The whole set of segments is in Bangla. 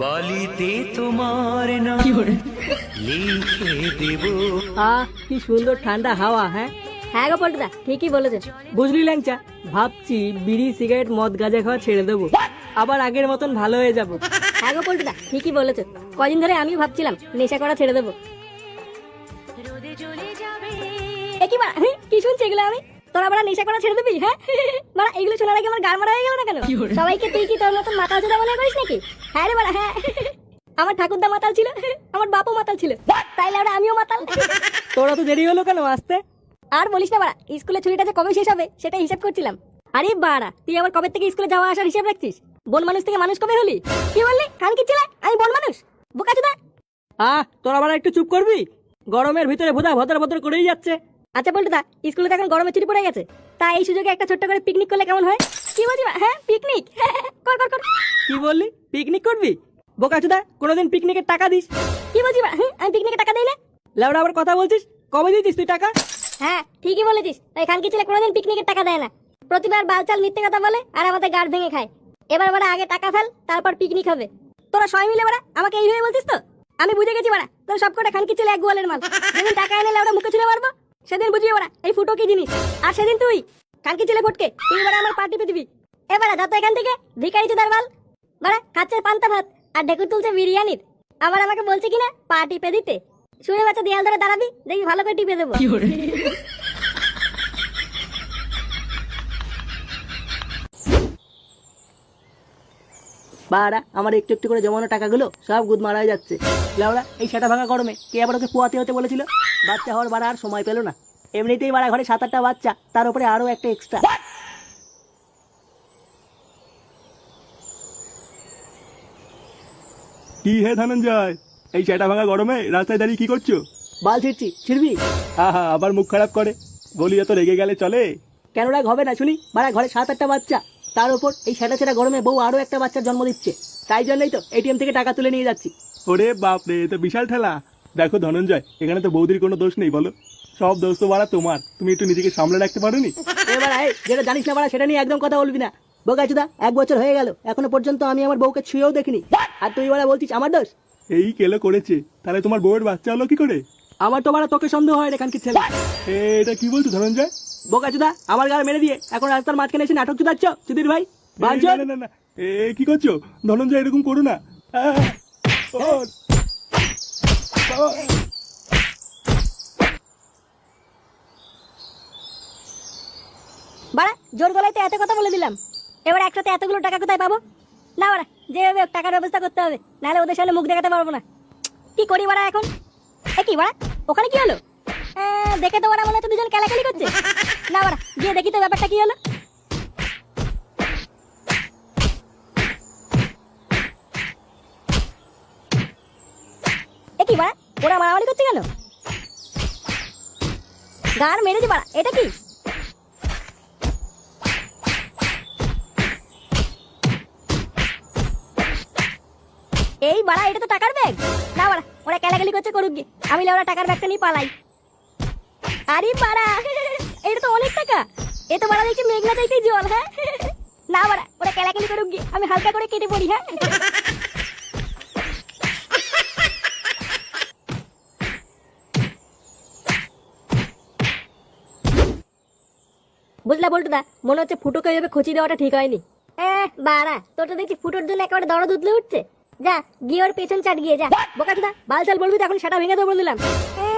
বালিতে তোমার নাম লিখে দেব। আহ কি সুন্দর ঠান্ডা হাওয়া হ্যাঁ? হ্যাঁ গো পল্টুদা ঠিকই বলেছে বুঝলি ল্যাংচা ভাবছি বিড়ি সিগারেট মদ গাঁজা খাওয়া ছেড়ে দেবো। আবার আগের মতন ভালো হয়ে যাব। হ্যাঁ গো পল্টুদা ঠিকই বলেছে কদিন ধরে আমিও ভাবছিলাম নেশা করা ছেড়ে দেবো। কি শুনছি এগুলো আমি? তোরা বড় নেশা করা ছেড়ে দিবি হ্যাঁ? মানে এগুলো শোনার আগে আমার গান মারা হয়ে গেল না কেন? সবাইকে তুই কি তোর মতন মাতাল চোদা মনে করিস নাকি? হ্যাঁ রে বড় হ্যাঁ। আমার ঠাকুরদা মাতাল ছিল আমার বাপও মাতাল ছিল। তাইলে ওরা আমিও মাতাল। তোরা তো দেরি হলো কেন আসতে? আর বলিস না বাড়া স্কুলে ছুটিটা যে কবে শেষ হবে সেটা হিসাব করছিলাম। আরে বাড়া তুই আবার কবে থেকে স্কুলে যাওয়া আসার হিসাব রাখছিস? বন মানুষ থেকে মানুষ কবে হলি? কি বললি? খান কি ছিল? আমি বন মানুষ। বোকা চোদা আহ তোরা আবার একটু চুপ করবি? গরমের ভিতরে ভোদা ভদর ভদর করেই যাচ্ছে। আচ্ছা বলটু দা স্কুলে তো এখন গরমের ছুটি পড়ে গেছে। তা এই সুযোগে একটা ছোট্ট করে পিকনিক করলে কেমন হয়? কি বলছি হ্যাঁ পিকনিক কর কর কর। কি বললি? পিকনিক করবি? বোকাচুদা কোনোদিন পিকনিকের টাকা দিস। কি বলছি হ্যাঁ, আমি পিকনিকে টাকা দেই না? লেবড়া আবার কথা বলছিস? কবে দিয়েছিস তুই টাকা? হ্যাঁ ঠিকই বলেছিস। তাই খান কি ছেলে কোনোদিন পিকনিকের টাকা দেয় না। প্রতিবার বালচাল মিথ্যে কথা বলে আর আমাদের গাড় ভেঙে খায়। এবার বাড়া আগে টাকা ফেল তারপর পিকনিক হবে। তোরা সবাই মিলে বাড়া আমাকে এইভাবে বলছিস তো? আমি বুঝে গেছি বাড়া তোর সব কটা খান কি ছেলে এক গোয়ালের মাল। যেদিন টাকা এনে লেবড়া মুখে ছুড়ে মারবো। সেদিন বুঝিয়ে ওরা, এই ফুটো কি জিনিস? আর সেদিন তুই, কালকে কি ছেলে ফটকে তুই বড় আমার পার্টি পেতিবি এবারে এবার যত এখান থেকে ভিকারি চুদার মাল বাড়া, খাচ্ছে পান্তা ভাত আর ঢেকুর তুলছে বিরিয়ানির। আবার আমাকে বলছে কিনা পা টিপে দিতে। শুনে বাচ্চা দেয়াল ধরে দাঁড়াবি দেখি ভালো করে টিপে দেবো। বাড়া আমার একটু একটু করে জমানো টাকাগুলো সব গুদ মারা হয়ে যাচ্ছে। লেবড়া এই সেটা ভাঙা গরমে কে আবার ওকে পোয়াতে হতে বলেছিল? বাচ্চা হওয়ার বাড়া আর সময় পেল না। এমনিতেই বাড়া ঘরে সাত আটটা বাচ্চা তার উপরে আরও একটা এক্সট্রা কি হে ধনঞ্জয়? এই সেটা ভাঙা গরমে রাস্তায় দাঁড়িয়ে কি করছ? বাল ছিড়ছি ছিড়বি? আহা আবার মুখ খারাপ করে। বলি এত রেগে গেলে চলে। কেন রাগ হবে না শুনি? বাড়া ঘরে সাত আটটা বাচ্চা তার উপর এই সেটা সেটা গরমে বউ আরও একটা বাচ্চার জন্ম দিচ্ছে। তাই জন্যই তো এটিএম থেকে টাকা তুলে নিয়ে যাচ্ছি। ওরে বাপ রে এ তো বিশাল ঠেলা। দেখো ধনঞ্জয় এখানে তো বৌদির কোনো দোষ নেই বলো। সব দোষ তো বাড়া তোমার। তুমি একটু নিজেকে সামলে রাখতে পারোনি? এবার এই যেটা জানিস না বাড়া সেটা নিয়ে একদম কথা বলবি না। বোকাচুদা এক বছর হয়ে গেল এখনও পর্যন্ত আমি আমার বউকে ছুঁয়েও দেখিনি। আর তুই বাড়া বলছিস আমার দোষ? এই কেলো করেছে। তাহলে তোমার বউয়ের বাচ্চা হলো কি করে? আমার তো বাড়া তোকে সন্দেহ হয় এখান কি ছেলে। এটা কি বলছো ধনঞ্জয়? বোকাচুদা আমার গায়ে মেরে দিয়ে এখন রাস্তার মাঝখানে এসে নাটক চুদাচ্ছ সুধীর ভাই? না, না। এ কি করছ? ধনঞ্জয় এরকম করো না। আহ, ও, বাবা। বাড়া জোর গলায় তো এত কথা বলে দিলাম। এবার একসাথে এতগুলো টাকা কোথায় পাবো? না বাড়া যেভাবে হোক টাকার ব্যবস্থা করতে হবে নাহলে ওদের সামনে মুখ দেখাতে পারব না। কি করি বাড়া এখন? এ কি বাড়া ওখানে কি হলো? আহ, দেখে তো বাড়া মনে হচ্ছে দুজন কেলাকেলি করছে। না বাড়া গিয়ে দেখি তো ব্যাপারটা কি হলো। এ কি বাড়া? ওরা মারামারি গান মেরেছে বাড়া। এটা কি? এই বাড়া, এটা তো টাকার ব্যাগ। না বাড়া, ওরা কেলাকেলি করছে করুক গে আমি ওরা টাকার ব্যাগটা নিয়ে পালাই। আরে বাড়া। এটা তো অনেক টাকা। এ তো বাড়া দেখছি মেঘনা জল হ্যাঁ? না বাড়া, ওরা কেলাকেলি আমি হালকা করে কেটে পড়ি হ্যাঁ? বুঝলা বলটু দা মনে হচ্ছে ফুটোকে এভাবে খচি দেওয়াটা ঠিক হয়নি। বাড়া তোর তো দেখছি ফুটোর জন্য একেবারে দরদ উতলে উঠছে। যা, গিয়ে ওর পেছন চাট গিয়ে যা। বোকা বাল চাল বলবি তো, এখন সেটা ভেঙে দেবো বলে দিলাম। এ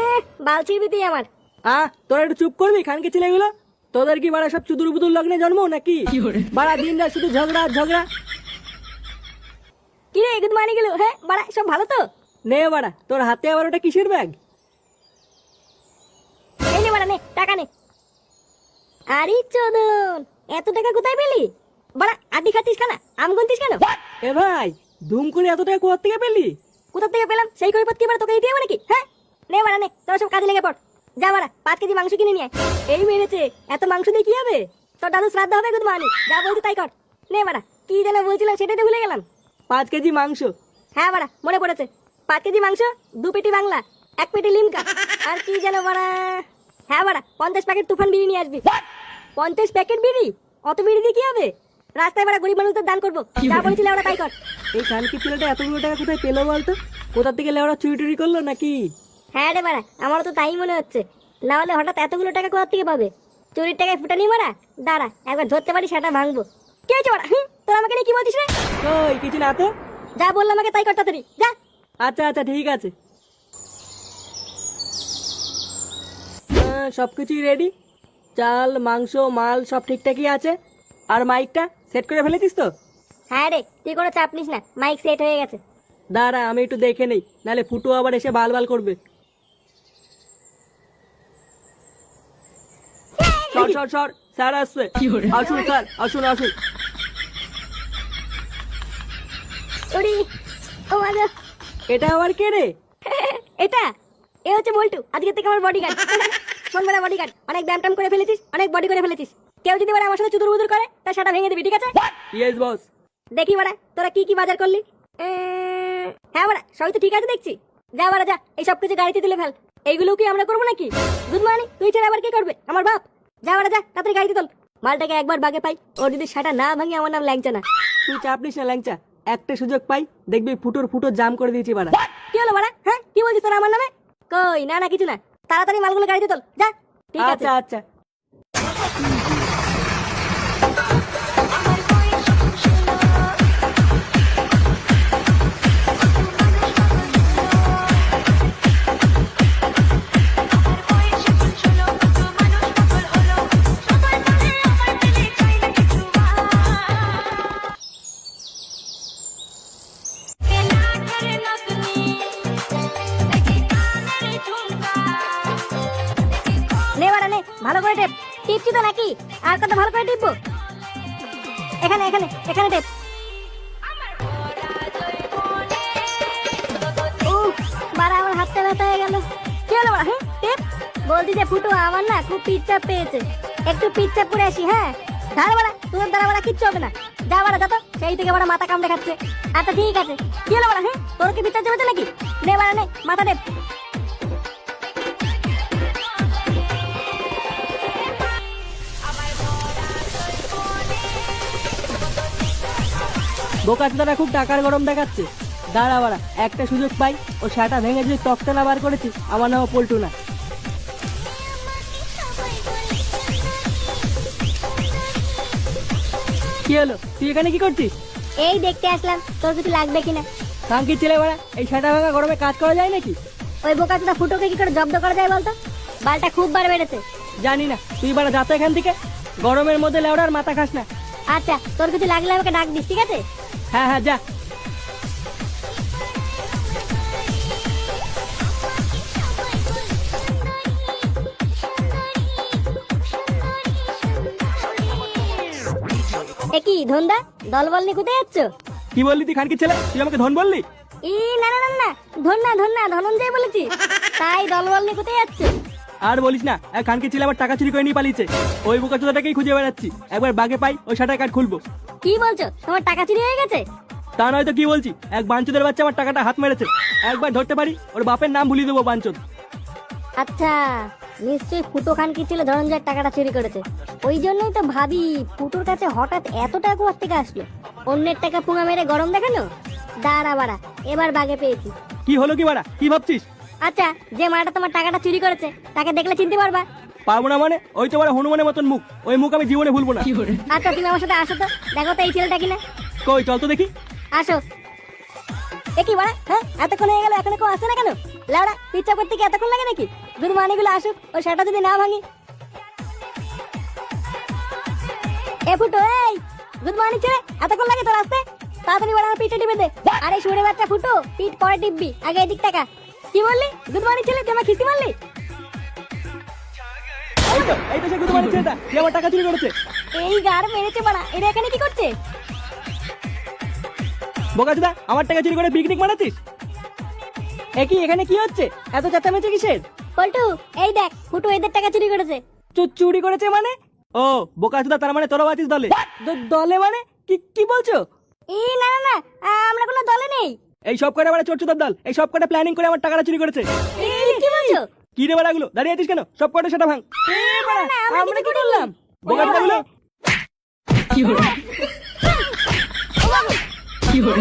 বাল ছিড়বি তুই আমার। আহ তোরা একটু চুপ করবি খান খানকে ছেলেগুলো? তোদের কি বাড়া সব চুদুর বুদুর লগ্নে জন্ম নাকি? বাড়া দিন রাত শুধু ঝগড়া ঝগড়া। কি রে গুড মর্নিং গেলো? হ্যাঁ বাড়া সব ভালো তো? নে বাড়া তোর হাতে আবার ওটা কিসের ব্যাগ? এই নে বাড়া নে টাকা নে। আরে চোদন এত টাকা কোথায় পেলি? বাড়া আটি খাচ্ছিস কেন? আম গুনতিস কেন? এ ভাই ধুম করে এত টাকা কোথা থেকে পেলি? কোথা থেকে পেলাম? সেই কৈপত কি বাড়া তোকে হবে নাকি? হ্যাঁ? নে বাড়া নে তোরা সব কাজে লেগে পড়। যা বাড়া পাঁচ কেজি মাংস কিনে নিয়ে এই মেরেছে এত মাংস দিয়ে কি হবে? তোর দাদু শ্রাদ্ধ হবে গুড যা বলছি তাই কর। নে বাড়া কি যেন বলছিলাম সেটাই তো ভুলে গেলাম। পাঁচ কেজি মাংস? হ্যাঁ বাড়া মনে পড়েছে। পাঁচ কেজি মাংস দু পেটি বাংলা এক পেটি লিমকা। আর কি যেন বাড়া। হ্যাঁ বাড়া পঞ্চাশ প্যাকেট তুফান বিড়ি নিয়ে আসবি। পঞ্চাশ প্যাকেট বিড়ি? অত বিড়ি দিয়ে কি হবে? রাস্তায় বেড়া গরিব মানুষদের দান করব। যা বলেছিলে ওরা তাই কর। এই কানকি ছেলেটা এতগুলো টাকা কোথায় পেল বলতো? কোথা থেকে লেওড়া চুরি টুরি করল নাকি? হ্যাঁ রে বাড়া আমারও তো তাই মনে হচ্ছে। না হলে হঠাৎ এতগুলো টাকা কোথা থেকে পাবে? চুরির টাকায় ফুটানি মারা? দাঁড়া একবার ধরতে পারি সেটা ভাঙবো। কি হয়েছে বাড়া হুম, তোর আমাকে নিয়ে কি বলছিস রে? ওই কিছু না তো। যা বললাম আমাকে তাই করতে তাড়াতাড়ি যা। আচ্ছা আচ্ছা ঠিক আছে। সব কিছুই রেডি চাল মাংস মাল সব ঠিকঠাকই আছে। আর মাইকটা সেট করে ফেলেছিস তো? হ্যাঁ রে তুই কোনো চাপ নিস না মাইক সেট হয়ে গেছে। দাঁড়া আমি একটু দেখে নেই। নাহলে ফুটো আবার এসে বাল বাল করবে। সর সর সর। স্যার আসছে। আসুন স্যার। আসুন আসুন। ওরে ও মাজা এটা আবার কে রে? এটা। এ হচ্ছে বল্টু আজকে থেকে আমার বডিগার্ড বডিগার্ড অনেক ব্যায়াম করে ফেলেছিস অনেক বডি করে ফেলেছিস। কেউ যদি বলে আমার সাথে চুদুর বুদুর করে তা সেটা ভেঙে দিবি ঠিক আছে? ইয়েস বস দেখি বাড়া তোরা কি কি বাজার করলি? হ্যাঁ বাড়া সবই তো ঠিক আছে দেখছি। যা বাড়া যা এই সব কিছু গাড়িতে তুলে ফেল। এইগুলো কি আমরা করব নাকি? গুড মর্নিং তুই ছেড়ে আবার কি করবে? আমার বাপ। যা বেড়া যা তাড়াতাড়ি গাড়িতে তোল মালটাকে একবার বাগে পাই ওর যদি সেটা না ভাঙে আমার নাম ল্যাংচা না। তুই চাপ নিস না ল্যাংচা। একটা সুযোগ পাই দেখবি ফুটোর ফুটো জাম করে দিয়েছি বাড়া। কি হলো বাড়া? হ্যাঁ কি বলছিস তোরা আমার নামে? কই না না কিছু না। তাড়াতাড়ি মালগুলো গাড়িতে তোল যা ঠিক আছে। আচ্ছা আচ্ছা। টিপবো এখানে এখানে এখানে টেপ হয়ে বলছি যে ফুটো আমার না খুব পিচ্চাপ পেয়েছে। একটু পিচ্চাপ করে আসি হ্যাঁ? ধার বাড়া, তোর দ্বারা বাড়া কিচ্ছু হবে না। যা বাড়া, যা তো, সেই থেকে বাড়া মাথা কাম দেখাচ্ছে আচ্ছা ঠিক আছে। কি হলো বাড়া? হ্যাঁ তোর কি পিচ্চাপ চেপেছে নাকি? নে বাড়া, নে, মাথা টেপ বোকাচোদারা খুব টাকার গরম দেখাচ্ছে। দাঁড়া বাড়া একটা সুযোগ পাই। ও সেটা ভেঙে যদি তক্তা না বার করেছি আমার নাম পল্টু না কি হলো? তুই এখানে কি করছিস? এই দেখতে আসলাম তোর কিছু লাগবে কিনা? কাঙ্কির ছেলে বাড়া এই সেটা ভাঙা গরমে কাজ করা যায় নাকি? ওই বোকাচোদা ফুটোকে কি করে জব্দ করা যায় বলতো? বালটা খুব বার বেড়েছে। জানি না তুই বাড়া যাতো এখান থেকে? গরমের মধ্যে লেওড়ার মাথা খাস না। আচ্ছা তোর কিছু লাগলে আমাকে ডাক দিস ঠিক আছে? হ্যাঁ হ্যাঁ যা। এ কি ধন্দা? দলবল নিয়ে কোথায় যাচ্ছ? কি বললি তুই খানকির ছেলে? তুই আমাকে ধন বললি? ই না না না না ধন্না ধন্না ধনঞ্জয় বলেছি। তাই দলবল নিয়ে কোথায় যাচ্ছ? আর বলিস না এক খানকির ছেলে আবার টাকা চুরি করে নিয়ে পালিয়েছে। ওই বোকা চোদাটাকেই খুঁজে বেড়াচ্ছি। একবার বাগে পাই ওই শাটার কার্ড খুলবো। কি বলছো? তোমার টাকা চুরি হয়ে গেছে? তা নয় তো কি বলছি? এক বাঞ্চদের বাচ্চা আমার টাকাটা হাত মেরেছে। একবার ধরতে পারি ওর বাপের নাম ভুলিয়ে দেবো বাঞ্চদ। আচ্ছা নিশ্চয়ই ফুটো খান কি ছিল ধনঞ্জয়ের টাকাটা চুরি করেছে? ওই জন্যই তো ভাবি ফুটোর কাছে হঠাৎ এত টাকা কোথা থেকে আসলো। অন্যের টাকা পুঙা মেরে গরম দেখানো দাঁড়া বাড়া এবার বাগে পেয়েছি। কি হলো কি বাড়া? কি ভাবছিস? আচ্ছা যে মাটা তোমার টাকাটা চুরি করেছে তাকে দেখলে চিনতে পারবা। পারব না মানে? ওই তো হনুমানের মতন মুখ। ওই মুখ আমি জীবনে ভুলবো না। আচ্ছা তুমি আমার সাথে আসো তো। দেখো তো এই ছেলেটা কিনা। কই চল তো দেখি। আসো। এ কি বাড়া হ্যাঁ এতক্ষণ হয়ে গেল এখনও কেউ আসছে না কেন? লাউড়া পিচ্ছা করতে কি এতক্ষণ লাগে নাকি? দুধ মানিগুলো আসুক ওই সেটা যদি না ভাঙি। এ ফুটো এই! গুড মর্নিং ছেলে এতক্ষণ লাগে তোর আসতে? তাড়াতাড়ি বাড়া পিঠে টিপে দে। আরে সুরে বাচ্চা ফুটো পিঠ পরে টিপবি। আগে এদিক টাকা কি বললি? গুড মর্নিং ছেলে তুই আমার খিস্তি মারলি? এই তো এই তো সে গুদমানের ছেলেটা যে আমার টাকা চুরি করেছে। এই গার মেরেছে বাড়া এরা এখানে কি করছে? বোকা আমার টাকা চুরি করে পিকনিক একই এখানে কি হচ্ছে? এত চেঁচামেচি কিসের? পল্টু এই দেখ ফুটো এদের টাকা চুরি করেছে। চু- চুরি করেছে মানে? ও তার মানে আছিস দলে? দ- দলে মানে? কি কি বলছো? এই না না না আমরা কোনো দলে নেই। এই সব কটা বাড়া চোর চোদার দল এই সব কটা প্ল্যানিং করে আমার টাকাটা চুরি করেছে। এই কি বলছো? কি রে বাড়াগুলো দাঁড়িয়ে আছিস কেন? সব কটা সেটা ভাঙ। আমরা কি করলাম? বোকাটাগুলো কি হলো? কি হলো?